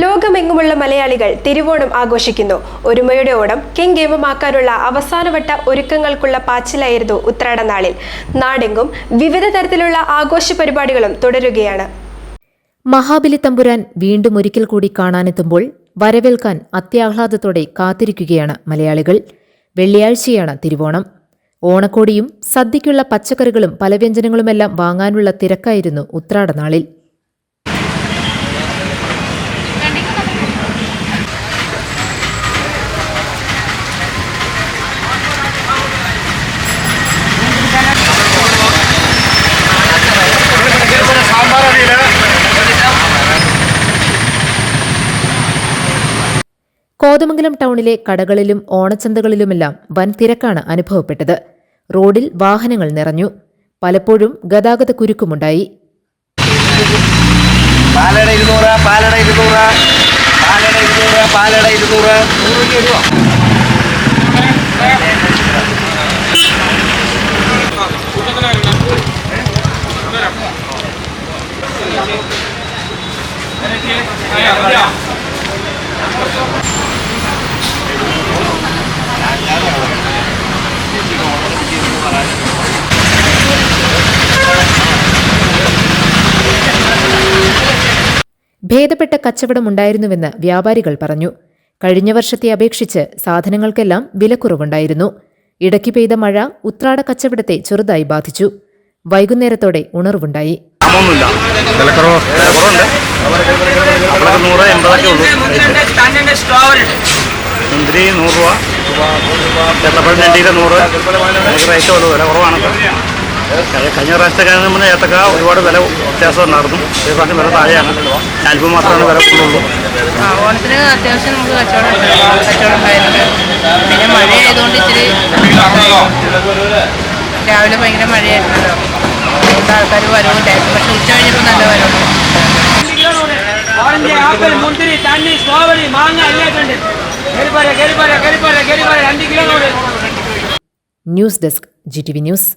ലോകമെങ്ങുമുള്ള മലയാളികൾ തിരുവോണം ആഘോഷിക്കുന്നു. ഒരുമയുടെ ഓണം കെങ്കേമമാക്കാനുള്ള അവസാനവട്ട ഒരുക്കങ്ങൾക്കുള്ള പാച്ചിലായിരുന്നു ഉത്രാടനാളിൽ നാടെങ്കും വിവിധ തരത്തിലുള്ള ആഘോഷ പരിപാടികളും തുടരുകയാണ്. മഹാബലി തമ്പുരാൻ വീണ്ടും ഒരിക്കൽ കൂടി കാണാനെത്തുമ്പോൾ വരവേൽക്കാൻ അത്യാഹ്ലാദത്തോടെ കാത്തിരിക്കുകയാണ് മലയാളികൾ. വെള്ളിയാഴ്ചയാണ് തിരുവോണം. ഓണക്കോടിയും സദ്യയ്ക്കുള്ള പച്ചക്കറികളും പലവ്യഞ്ജനങ്ങളുമെല്ലാം വാങ്ങാനുള്ള തിരക്കായിരുന്നു ഉത്രാടനാളിൽ കോതമംഗലം ടൗണിലെ കടകളിലും ഓണച്ചന്തകളിലുമെല്ലാം വൻ തിരക്കാണ് അനുഭവപ്പെട്ടത്. റോഡിൽ വാഹനങ്ങൾ നിറഞ്ഞു. പലപ്പോഴും ഗതാഗത കുരുക്കുമുണ്ടായി. പാലട ഇരുന്നൂറ് പാലട ഇരുന്നൂറ് പാലട ഇരുന്നൂറ് പാലട ഇരുന്നൂറ്. നൂറ് രൂപ ഇടുവോ? ഭേദപ്പെട്ട കച്ചവടമുണ്ടായിരുന്നുവെന്ന് വ്യാപാരികൾ പറഞ്ഞു. കഴിഞ്ഞ വർഷത്തെ അപേക്ഷിച്ച് സാധനങ്ങൾക്കെല്ലാം വിലക്കുറവുണ്ടായിരുന്നു. ഇടയ്ക്ക് പെയ്ത മഴ ഉത്രാട കച്ചവടത്തെ ചെറുതായി ബാധിച്ചു. വൈകുന്നേരത്തോടെ ഉണർവുണ്ടായി. നൂറ് മുന്തിരി രൂപ. ഏത്തപ്പഴം രണ്ടിയിലെ നൂറ്. റേറ്റ് വില കുറവാണ്. കഴിഞ്ഞ പ്രാവശ്യത്തേക്കാണ് നമ്മുടെ ഏത്തക്ക ഒരുപാട് വില വ്യത്യാസം ഉണ്ടായിരുന്നു. ഒരു പ്രാവശ്യം വില താഴെയാണ്. അല്പം മാത്രമാണ് വില കൂടുള്ളൂ ഓണത്തിന് അത്യാവശ്യം നമുക്ക് കച്ചവടം കച്ചവടം ഉണ്ടായിരുന്നു പിന്നെ മഴ ആയതുകൊണ്ട് ഇച്ചിരി രാവിലെ ഭയങ്കര മഴയായിരുന്നു ആൾക്കാർ വരവുണ്ടായിരുന്നു. പക്ഷെ ഉച്ച കഴിഞ്ഞപ്പോൾ നല്ല വരവുണ്ട്. News desk G T V news.